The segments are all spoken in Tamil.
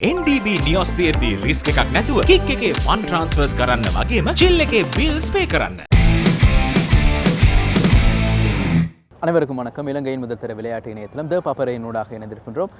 NDB නිියස් තියද්දී රිස්ක එකක් නැතුව කික් එකේ ෆන් ට්‍රන්ස්ෆර්ස් කරන්න වගේම චිල් එකේ බිල්ස් පේ කරන්න. அனைவருக்கும் வணக்கம். இலங்கையின் முதல் தர விளையாட்டு இணையத்திலும் த பப்பரையினூடாக இணைந்திருக்கின்றோம்.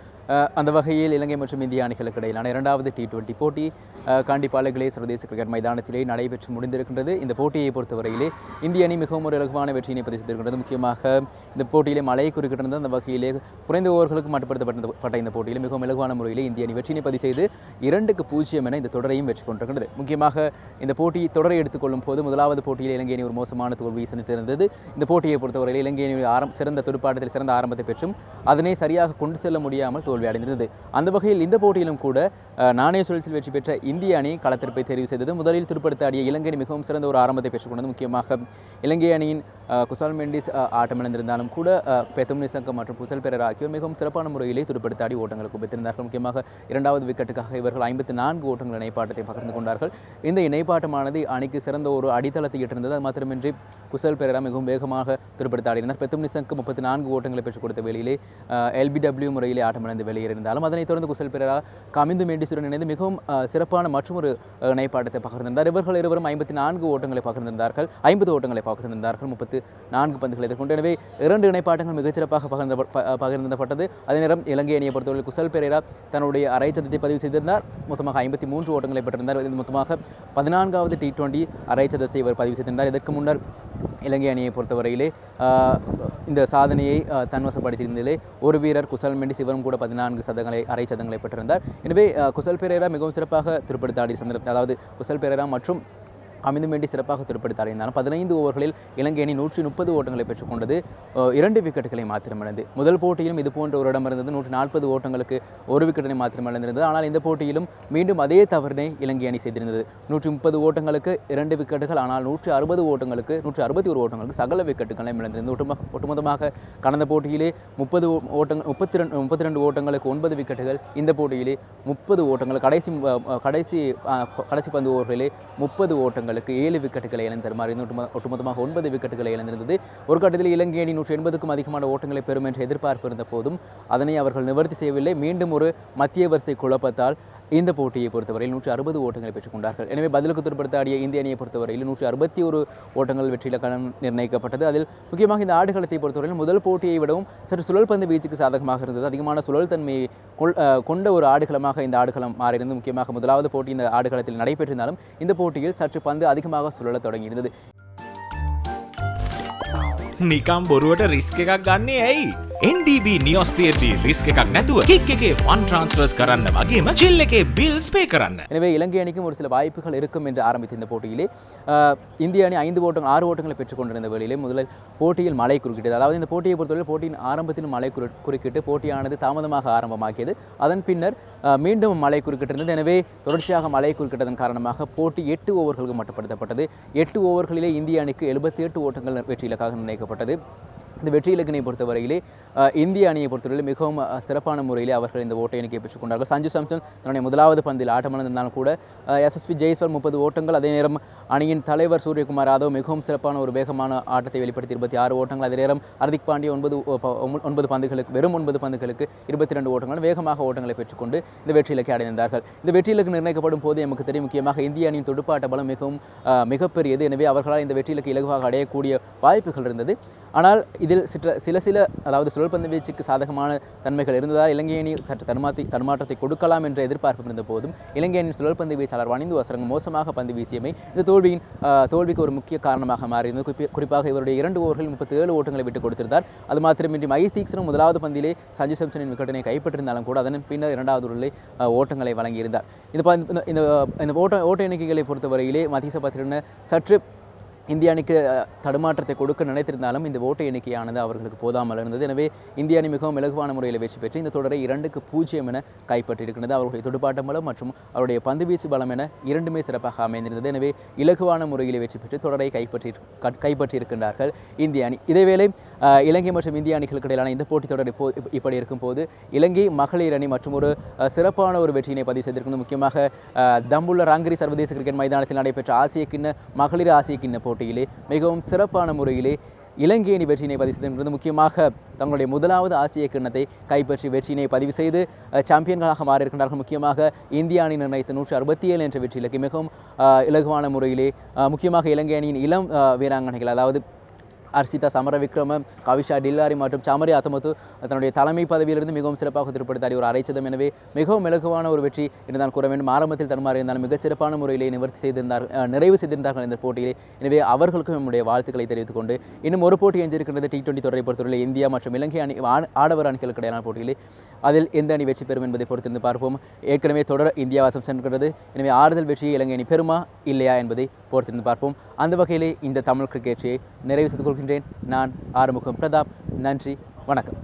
அந்த வகையில் இலங்கை மற்றும் இந்திய அணிகளுக்கு இடையிலான இரண்டாவது டி டுவெண்டி போட்டி அஹ் காண்டிப்பாளைகளே சர்வதேச கிரிக்கெட் மைதானத்திலே நடைபெற்று முடிந்திருக்கின்றது. இந்த போட்டியை பொறுத்தவரையிலே இந்திய அணி மிகவும் ஒரு இலகுவான வெற்றியினை பதிவு செய்திருக்கின்றது முக்கியமாக இந்த போட்டியிலே மழை குறுக்கிட்டிருந்த அந்த வகையிலே குறைந்த ஓவர்களுக்கு மட்டுப்படுத்தப்பட்ட பட்ட இந்த போட்டியில் மிகவும் இலகுவான முறையில் இந்திய அணி வெற்றியினை பதிவு செய்து இரண்டுக்கு பூஜ்ஜியம் என இந்த தொடரையும் வெற்றி கொண்டிருக்கின்றது. முக்கியமாக இந்த போட்டி தொடரை எடுத்துக்கொள்ளும் போது முதலாவது போட்டியில் இலங்கை அணி ஒரு மோசமான தோல்வியை சந்தித்திருந்தது. இந்த போட்டியை பொறுத்தவரையில் இலங்கை அணி ஆரம் சிறந்த துடுப்பாட்டத்தில் சிறந்த ஆரம்பத்தை பெற்றும் அதனை சரியாக கொண்டு செல்ல முடியாமல் தோல்வி அடைந்தது அந்த வகையில் இந்த போட்டியிலும் கூட நாணய சுழற்சியில் வெற்றி பெற்ற இந்திய அணி களத்திற்பை தெரிவு செய்தது. முதலில் துடுப்படுத்த ஆடிய இலங்கை மிகவும் சிறந்த ஒரு ஆரம்பத்தை பெற்றுக்கொண்டது முக்கியமாக இலங்கை அணியின் குசால் மெண்டிஸ் ஆட்டமிழந்திருந்தாலும் கூட பெத்தம் பெத்தும் நிசங்கம் மற்றும் புசல் பெரர் ஆகியோர் மிகவும் சிறப்பான முறையிலே துடுப்படுத்தாடி ஓட்டங்களை குவித்திருந்தார்கள் முக்கியமாக இரண்டாவது விக்கெட்டுக்காக இவர்கள் ஐம்பத்தி நான்கு ஓட்டங்கள் இணைப்பாட்டத்தை பகிர்ந்து கொண்டார்கள். இந்த இணைப்பாட்டமானது அணிக்கு சிறந்த ஒரு அடித்தளத்தை இட்டிருந்தது அது மாத்திரமின்றி குசல் பெரரா மிகவும் வேகமாக துடுப்படுத்த ஆடினார் பெத்தும் முப்பத்தி நான்கு ஓட்டங்களை பெற்றுக் கொடுத்த வேளையிலே எல்பிடபிள்யூ முறையிலே ஆட்டமிழந்து வெளியேறியிருந்தாலும் அதனைத் தொடர்ந்து குசல் பெரரா கமிந்து மேண்டிசுடன் இணைந்து மிகவும் சிறப்பான மற்றொரு அஹ், இணைப்பாட்டத்தை பகிர்ந்திருந்தார். இவர்கள் இருவரும் ஐம்பத்தி நான்கு ஓட்டங்களை பகிர்ந்திருந்தார்கள் ஐம்பது ஓட்டங்களை பகிர்ந்திருந்தார்கள் முப்பத்து நான்கு பந்துகளை எதிர்கொண்டு. எனவே இரண்டு இணைப்பாட்டங்கள் மிகச்சிறப்பாக பகிர்ந்த பகிர்ந்தப்பட்டது. அதே நேரம் இலங்கை அணியை பொறுத்தவரை குசல் பெரேரா தன்னுடைய அரை சதத்தை பதிவு செய்திருந்தார். மொத்தமாக ஐம்பத்தி மூன்று ஓட்டங்களை பெற்றிருந்தார். இது மொத்தமாக பதினான்காவது டி டுவெண்ட்டி அரை சதத்தை இவர் பதிவு செய்திருந்தார். இதற்கு முன்னர் இலங்கை அணியை பொறுத்தவரையிலே இந்த சாதனையை தன்வசப்படுத்தியிருந்ததிலே ஒரு வீரர் குசல் மெண்டி சிவரும் கூட பதினான்கு சதங்களை அரை சதங்களை பெற்றிருந்தார். எனவே குசல் பெரேரா மிகவும் சிறப்பாக திருப்படுத்த தாடி சந்தர்ப்பம் அதாவது குசல் பெரேரா மற்றும் அமைந்து வேண்டி சிறப்பாக துடுப்படுத்த இருந்தாலும் பதினைந்து ஓவர்களில் இலங்கை அணி நூற்றி முப்பது ஓட்டங்களை பெற்றுக்கொண்டது இரண்டு விக்கெட்டுகளை மாத்திரமடைந்தது முதல் போட்டியிலும் இது போன்ற ஒரு இடம் இருந்தது. நூற்றி நாற்பது ஓட்டங்களுக்கு ஒரு விக்கெட்டினை மாத்திரமடைந்திருந்தது ஆனால் இந்த போட்டியிலும் மீண்டும் அதே தவறினை இலங்கை அணி செய்திருந்தது. நூற்றி முப்பது ஓட்டங்களுக்கு இரண்டு விக்கெட்டுகள் ஆனால் நூற்றி அறுபது ஓட்டங்களுக்கு நூற்றி அறுபத்தி ஒரு ஓட்டங்களுக்கு சகல விக்கெட்டுகளை இழந்திருந்தது. ஒட்டுமொ ஒட்டுமொத்தமாக கடந்த போட்டியிலே முப்பது ஓட்டங்கள் முப்பத்தி ரெண்டு முப்பத்தி ரெண்டு ஓட்டங்களுக்கு ஒன்பது விக்கெட்டுகள் இந்த போட்டியிலே முப்பது ஓட்டங்கள் கடைசி கடைசி கடைசி பந்து ஓவர்களிலே முப்பது ஓட்டங்கள் தங்களுக்கு ஏழு விக்கெட்டுகளை இழந்திருமாறு ஒட்டுமொ- ஒட்டுமொத்தமாக ஒன்பது விக்கெட்டுகளை இழந்திருந்தது. ஒரு கட்டத்தில் இலங்கை அணி நூற்றி எண்பதுக்கும் அதிகமான ஓட்டங்களை பெறும் என்று எதிர்பார்ப்பு இருந்த போதும் அதனை அவர்கள் நிவர்த்தி செய்யவில்லை. மீண்டும் ஒரு மத்திய வரிசை குழப்பத்தால் இந்த போட்டியை பொறுத்தவரையில் நூற்றி அறுபது ஓட்டங்களை பெற்றுக்கொண்டார்கள் எனவே பதிலுக்கு துடுப்படுத்த ஆடிய இந்திய அணியை பொறுத்தவரையில் நூற்றி அறுபத்தி ஒரு ஓட்டங்கள் வெற்றி இலக்கணம் நிர்ணயிக்கப்பட்டது அதில் முக்கியமாக இந்த ஆடுகளத்தை பொறுத்தவரையில் முதல் போட்டியை விடவும் சற்று சுழல் பந்து வீச்சுக்கு சாதகமாக இருந்தது அதிகமான சுழல் தன்மையை கொள் அஹ் கொண்ட ஒரு ஆடுகளமாக இந்த ஆடுகளம் மாறியிருந்தது முக்கியமாக முதலாவது போட்டி இந்த ஆடுகளத்தில் நடைபெற்றிருந்தாலும் இந்த போட்டியில் சற்று பந்து அதிகமாக சுழலத் தொடங்கியிருந்தது නිකම් බොරුවට රිස්ක එකක් ගන්නේ ඇයි. NDB නිියස් තියද්දී රිස්ක එකක් නැතුව කික් එකේ ෆන් ට්‍රන්ස්ෆර්ස් කරන්න වගේම චිල් එකේ බිල්ස් පේ කරන්න. எனவே இலங்கை அணிக்கும் ஒரு சில வாய்ப்புகள் இருக்கும் என்று ஆரம்பித்த இந்த போட்டியிலே ஆஹ், இந்திய அணி ஐந்து ஓட்டங்கள் ஆறு ஓட்டங்களை பெற்றுக்கொண்டிருந்த வேளையிலே முதலில் போட்டியில் மழை குறுக்கிட்டது அதாவது இந்த போட்டியை பொறுத்தவரை போட்டியின் ஆரம்பத்தில் மழை குறு குறுக்கிட்டு போட்டியானது தாமதமாக ஆரம்பமாக்கியது அதன் பின்னர் ஆஹ், மீண்டும் மழை குறுக்கிட்டிருந்தது எனவே தொடர்ச்சியாக மழை குறுக்கிட்டதன் காரணமாக போட்டி எட்டு ஓவர்களுக்கு மட்டுப்படுத்தப்பட்டது எட்டு ஓவர்களிலே இந்திய அணிக்கு எழுபத்தி எட்டு ஓட்டங்கள் வெற்றி இலக்காக நிர்ணயிக்கப்பட்டது இந்த வெற்றி இலக்கினை பொறுத்தவரையிலே இந்திய அணியை பொறுத்தவரையில் மிகவும் சிறப்பான முறையிலே அவர்கள் இந்த ஓட்ட எண்ணிக்கையை பெற்றுக்கொண்டார்கள். சஞ்சு சாம்சன் தன்னுடைய முதலாவது பந்தில் ஆட்டமிழந்திருந்தாலும் கூட எஸ்எஸ்பி ஜெய்ஸ்வர் முப்பது ஓட்டங்கள் அதே நேரம் அணியின் தலைவர் சூரியகுமார் யாதவ் மிகவும் சிறப்பான ஒரு வேகமான ஆட்டத்தை வெளிப்படுத்தி இருபத்தி ஆறு ஓட்டங்கள் அதே நேரம் ஹர்திக் பாண்டிய ஒன்பது ஒன்பது- பந்துகளுக்கு வெறும் ஒன்பது பந்துகளுக்கு இருபத்தி ரெண்டு ஓட்டங்கள் வேகமாக ஓட்டங்களை பெற்றுக்கொண்டு இந்த வெற்றி இலக்கை அடைந்தார்கள். இந்த வெற்றி இலக்கு நிர்ணயிக்கப்படும் போது நமக்கு தெரியும் முக்கியமாக இந்திய அணியின் துடுப்பாட்ட பலம் மிகவும் மிகப்பெரியது. எனவே அவர்களால் இந்த வெற்றி இலக்கு இலகுவாக அடையக்கூடிய வாய்ப்புகள் இருந்தது. ஆனால் இதில் சிற்ற சில சில அதாவது சுழற்பந்து வீச்சுக்கு சாதகமான தன்மைகள் இருந்ததால் இலங்கை அணி சற்று தன்மாத்தி தன்மாற்றத்தை கொடுக்கலாம் என்ற எதிர்பார்ப்பு இருந்த போதும் இலங்கை அணியின் சுழற்பந்து வீச்சாளர் வணிந்து வசரங்க மோசமாக பந்து வீசியமை இந்த தோல்வியின் தோல்விக்கு ஒரு முக்கிய காரணமாக மாறியிருந்தது. குறிப்பி- குறிப்பாக இவருடைய இரண்டு ஓவர்களில் முப்பத்தி ஏழு ஓட்டங்களை விட்டுக் கொடுத்திருந்தார். அது மாத்திரமின்றி மை தீக்ஷனும் முதலாவது பந்திலே சஞ்சு சம்சனின் விக்கெட்டினை கைப்பற்றிருந்தாலும் கூட அதன் பின்னர் இரண்டாவது உள்ளே ஓட்டங்களை வழங்கியிருந்தார். இந்த இந்த- இந்த இந்த ஓட்ட ஓட்ட எண்ணிக்கைகளை பொறுத்தவரையிலே மதீச பத்திரன சற்று இந்திய அணிக்கு தடுமாற்றத்தை கொடுக்க நினைத்திருந்தாலும் இந்த ஓட்டு எண்ணிக்கையானது அவர்களுக்கு போதாமல் இருந்தது. எனவே இந்திய அணி மிகவும் இலகுவான முறையில் வெற்றி பெற்று இந்த தொடரை இரண்டுக்கு பூஜ்ஜியம் என கைப்பற்றியிருக்கிறது. அவர்களுடைய துடுப்பாட்ட பலம் மற்றும் அவருடைய பந்துவீச்சு பலம் என இரண்டுமே சிறப்பாக அமைந்திருந்தது. எனவே இலகுவான முறையில் வெற்றி பெற்று தொடரை கைப்பற்றி கைப்பற்றியிருக்கின்றார்கள் இந்திய அணி. இதேவேளை இலங்கை மற்றும் இந்திய அணிகளுக்கு இடையிலான இந்த போட்டித் தொடர் இப்போ இப்ப- இப்படி இருக்கும்போது இலங்கை மகளிர் அணி மற்றும் ஒரு சிறப்பான ஒரு வெற்றியினை பதிவு செய்திருக்கிறது. முக்கியமாக தம்புள்ள ராங்கிரி சர்வதேச கிரிக்கெட் மைதானத்தில் நடைபெற்ற ஆசிய கிண்ண மகளிர் ஆசிய கிண்ண போட்டி. போட்டியிலே மிகவும் சிறப்பான முறையிலே இலங்கை அணி வெற்றியினை பதிவு செய்திருந்தது முக்கியமாக தங்களுடைய முதலாவது ஆசிய கிண்ணத்தை கைப்பற்றி வெற்றியினை பதிவு செய்து சாம்பியன்களாக மாறியிருக்கின்றார்கள். முக்கியமாக இந்திய அணி நிர்ணயித்த நூற்று அறுபத்தி ஏழு என்ற வெற்றி இலக்கு மிகவும் இலகுவான முறையிலே முக்கியமாக இலங்கை அணியின் இளம் வீராங்கனைகள் அதாவது அர்ஷிதா சமரவிக்ரம கவிஷா டில்லாரி மற்றும் சாமரி அத்தமத்து தன்னுடைய தலைமை பதவியிலிருந்து மிகவும் சிறப்பாக திருப்படுத்தாடி ஒரு அரைச்சதம். எனவே மிகவும் இலகுவான ஒரு வெற்றி என்றுதான் கூற வேண்டும். ஆரம்பத்தில் தன்மாறி இருந்தாலும் மிகச் முறையிலே நிவர்த்தி செய்திருந்தார் நிறைவு செய்திருந்தார்கள் இந்த போட்டியிலே. எனவே அவர்களுக்கும் நம்முடைய வாழ்த்துக்களை தெரிவித்துக் கொண்டு இன்னும் ஒரு போட்டி எஞ்சிருக்கின்றது டி டுவெண்டி தொடரை பொறுத்தவரை இந்தியா மற்றும் இலங்கை அணி ஆடவர் அணிகளுக்கு இடையிலான போட்டியிலே. அதில் எந்த அணி வெற்றி பெறும் என்பதை பொறுத்திருந்து பார்ப்போம். ஏற்கனவே தொடர் இந்தியா வாசம் சென்றுகிறது எனவே ஆறுதல் வெற்றியை இலங்கை அணி பெறுமா இல்லையா என்பதை பொறுத்திருந்து பார்ப்போம். அந்த வகையிலே இந்த தமிழ் கிரிக்கெட் நிறைவு செய்து கொள்கின்றேன். நான் ஆறுமுகம் பிரதாப். நன்றி. வணக்கம்.